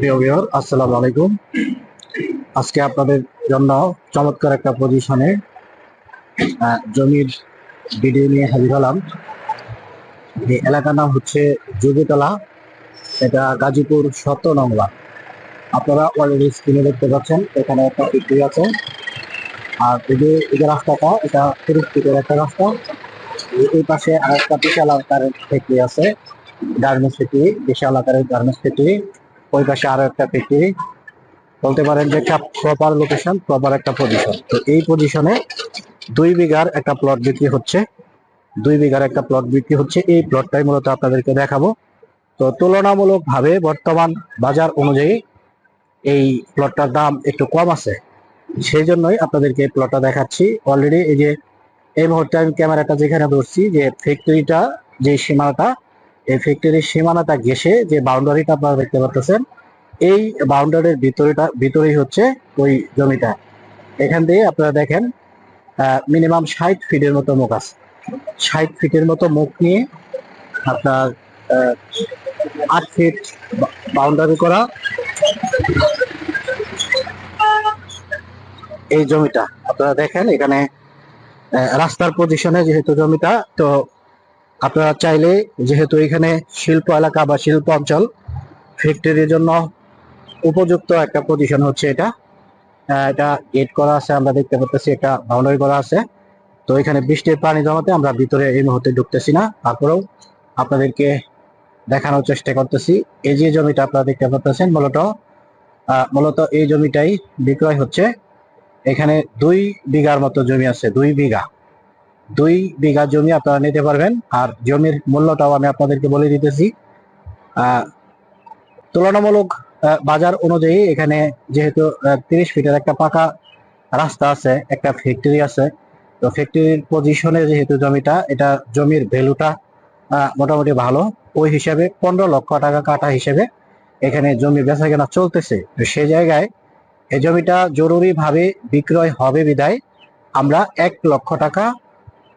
প্রিয় ভিউয়ার আসসালামু আলাইকুম। আজকে আপনাদের জন্য চমৎকার একটা পজিশনে জমির ভিডিও নিয়ে হাজির হলাম। এলাকার নাম হচ্ছে যোগীতলা, এটা গাজীপুর সত্য নংলা আপনারা অলরেডি স্ক্রিনে দেখতে পাচ্ছেন, এখানে একটা ফ্যাক্টরি আছে। আর এই যে রাস্তাটা, এটা তিরিশ একটা রাস্তা। এই পাশে আর একটা বিশাল আকারের ফ্যাক্টরি আছে, গার্মেন্টস ফ্যাক্টরি বিশাল আকারের গার্মেন্টস ফ্যাক্টরি ওই পাশে আরও একটা ফ্যাক্টরি বলতে পারেন যে একটা প্রপার লোকেশন প্রপার একটা পজিশন তো এই পজিশনে দুই বিঘার একটা প্লট বিক্রি হচ্ছে। দুই বিঘার একটা প্লট বিক্রি হচ্ছে। এই প্লটটাই মূলত আপনাদেরকে দেখাবো। তো তুলনামূলক ভাবে বর্তমান বাজার অনুযায়ী এই প্লটটার দাম একটু কম আছে। সেই জন্যই আপনাদেরকে এই প্লটটা দেখাচ্ছি। অলরেডি এই যে এই মুহূর্তে আমি ক্যামেরাটা যেখানে ধরছি, যে ফ্যাক্টরিটা যে সীমানাটা এই ফ্যাক্টরির সীমানাটা ঘেসে যে বাউন্ডারিটা আপনারা দেখতে পাচ্ছেন এই বাউন্ডারির ভিতরেটা, ভিতরেই হচ্ছে ওই জমিটা। এখান দিয়ে আপনারা দেখেন মিনিমাম ষাট ফিটের মতো মুখ আছে। ষাট ফিটের মতো মুখ নিয়ে আপনার আট ফিট বাউন্ডারি করা এই জমিটা। আপনারা দেখেন এখানে রাস্তার পজিশনে যেহেতু জমিটা, তো আপনারা চাইলে যেহেতু এখানে শিল্প এলাকা বা শিল্প অঞ্চল ফ্যাক্টরির জন্য উপযুক্ত একটা পজিশন হচ্ছে এটা। এটা গেট করা আছে, আমরা দেখতে পাচ্ছি একটা বাউন্ডারি করা আছে। তো এখানে বৃষ্টির পানি জমাতে আমরা ভিতরে এই মুহূর্তে ঢুকতেছি না। তারপরেও আপনাদেরকে দেখানোর চেষ্টা করতেছি। এই যে জমিটা আপনারা দেখতে পাচ্ছেন মূলত মূলত এই জমিটাই বিক্রয় হচ্ছে। এখানে দুই বিঘার মতো জমি আছে, দুই বিঘা। দুই বিঘা জমি আপনারা নিতে পারবেন। আর জমির মূল্যটাও আমি আপনাদেরকে বলে দিতেছি। তুলনামূলক বাজার অনুযায়ী এখানে যেহেতু তিরিশ ফিটের একটা পাকা রাস্তা আছে, একটা ফ্যাক্টরি আছে। তো ফ্যাক্টরির পজিশনে যেহেতু জমিটা, এটা জমির ভ্যালুটা মোটামুটি ভালো। ওই হিসাবে পনেরো লক্ষ টাকা কাটা হিসেবে এখানে জমি বেচা কেনা চলতেছে। তো সে জায়গায় এই জমিটা জরুরিভাবে বিক্রয় হবে বিদায়। আমরা এক লক্ষ টাকা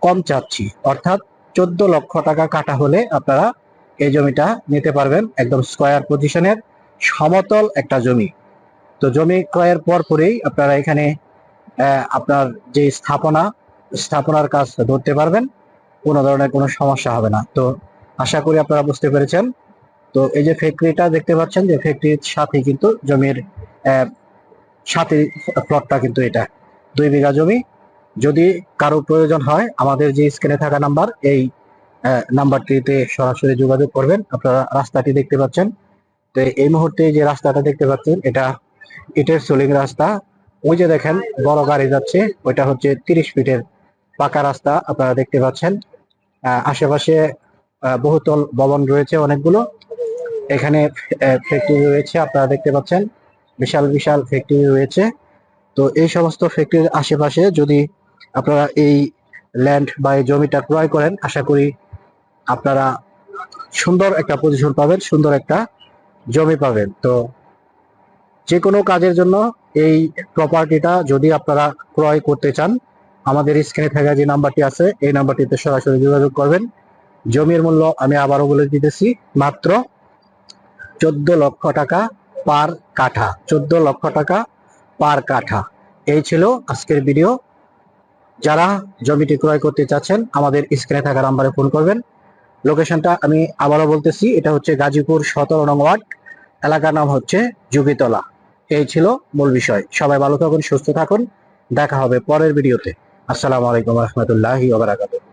কম চাচ্ছি। অর্থাৎ চোদ্দ লক্ষ টাকা কাটা হলে আপনারা এই জমিটা নিতে পারবেন একদম স্কোয়ার পজিশনের সমতল একটা জমি। তো জমি ক্রয়ের পর পরেই আপনারা এখানে আপনার যে স্থাপনা, স্থাপনার কাজ ধরতে পারবেন। কোনো ধরনের কোনো সমস্যা হবে না। তো আশা করি আপনারা বুঝতে পেরেছেন। তো এই যে ফ্যাক্টরিটা দেখতে পাচ্ছেন যে ফ্যাক্টরির সাথে কিন্তু জমির সাথে প্লটটা কিন্তু এটা। দুই বিঘা জমি। যদি কারও প্রয়োজন হয়, আমাদের যে স্ক্রিনে থাকা নাম্বার, এই নাম্বারটিতে সরাসরি যোগাযোগ করবেন। আপনারা রাস্তাটি দেখতে পাচ্ছেন। তো এই মুহূর্তে যে রাস্তাটা দেখতে পাচ্ছেন, এটা ইটের সোলিং রাস্তা। ওই যে দেখেন, বড় গাড়ি যাচ্ছে। ওইটা হচ্ছে তিরিশ ফিটের পাকা রাস্তা, আপনারা দেখতে পাচ্ছেন। আশেপাশে বহুতল ভবন রয়েছে অনেকগুলো। এখানে ফ্যাক্টরি রয়েছে, আপনারা দেখতে পাচ্ছেন। বিশাল বিশাল ফ্যাক্টরি রয়েছে। তো এই সমস্ত ফ্যাক্টরির আশেপাশে যদি আপনারা এই ল্যান্ড বা এই জমিটা ক্রয় করেন, আশা করি আপনারা সুন্দর একটা পজিশন পাবেন, সুন্দর একটা জমি পাবেন। তো যে কোনো কাজের জন্য এই প্রপার্টিটা যদি আপনারা ক্রয় করতে চান, আমাদের স্ক্রিনে থাকা যে নাম্বারটি আছে, এই নাম্বারটিতে সরাসরি যোগাযোগ করবেন। জমির মূল্য আমি আবারও বলে দিতেছি, মাত্র চোদ্দ লক্ষ টাকা পার কাঠা, চোদ্দ লক্ষ টাকা পার কাঠা। এই ছিল আজকের ভিডিও যারা জমিটি ক্রয় করতে চাচ্ছেন, আমাদের স্ক্রিনে থাকা নাম্বারে ফোন করবেন। লোকেশনটা আমি আবারও বলতেছি, এটা হচ্ছে গাজীপুর সতেরো নং ওয়ার্ড, এলাকার নাম হচ্ছে যুগিতলা এই ছিল মূল বিষয়। সবাই ভালো থাকুন, সুস্থ থাকুন। দেখা হবে পরের ভিডিওতে। আসসালামু আলাইকুম রহমতুল্লাহি ওবরাকাতুহ